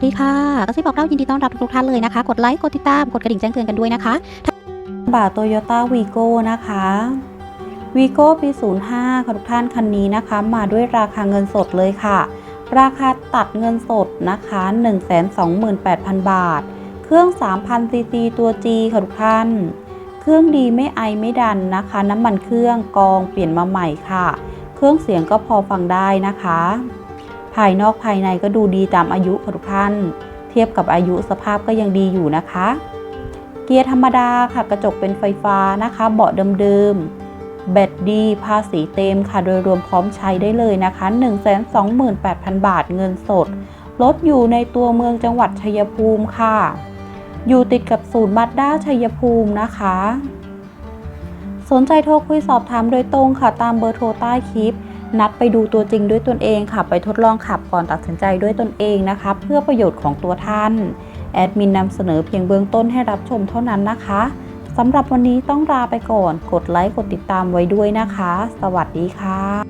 วัสดีค่ะกระซิบบอกเล่ายินดีต้อนรับทุกท่านเลยนะคะ กดไลค์ กดติดตาม กดกระดิ่งแจ้งเตือนกันด้วยนะคะบาโตโยต้าวีโก้นะคะวีโก้ปี 05ค่ะทุกท่านคันนี้นะคะ มาด้วยราคาเงินสดเลยค่ะ ราคาตัดเงินสดนะคะ 128,000 บาท เครื่อง 3,000ซีซีตัว G ค่ะทุกท่าน เครื่องดีไม่ไอไม่ดันนะคะ น้ำมันเครื่องกองเปลี่ยนมาใหม่ค่ะ เครื่องเสียงก็พอฟังได้นะคะ ภายนอกภายในก็ดูดีตามอายุค่ะทุกท่าน เทียบกับอายุสภาพก็ยังดีอยู่นะคะ เกียร์ธรรมดาค่ะกระจกเป็นไฟฟ้านะคะ เบาะเดิมๆแบตดีภาษีเต็มค่ะโดยรวมพร้อมใช้ได้เลยนะคะ 128,000 บาทเงินสดรถอยู่ในตัวเมืองจังหวัดชัยภูมิค่ะ อยู่ติดกับศูนย์บัตด้าชัยภูมินะคะ สนใจโทรคุยสอบถามโดยตรงค่ะตามเบอร์โทรใต้คลิป นัดไปดูตัวจริงด้วยตนเองค่ะ ไปทดลองขับก่อนตัดสินใจด้วยตนเองนะคะ เพื่อประโยชน์ของตัวท่าน แอดมินนำเสนอเพียงเบื้องต้นให้รับชมเท่านั้นนะคะสำหรับวันนี้ต้องลาไปก่อน กดไลค์ กดติดตามไว้ด้วยนะคะ สวัสดีค่ะ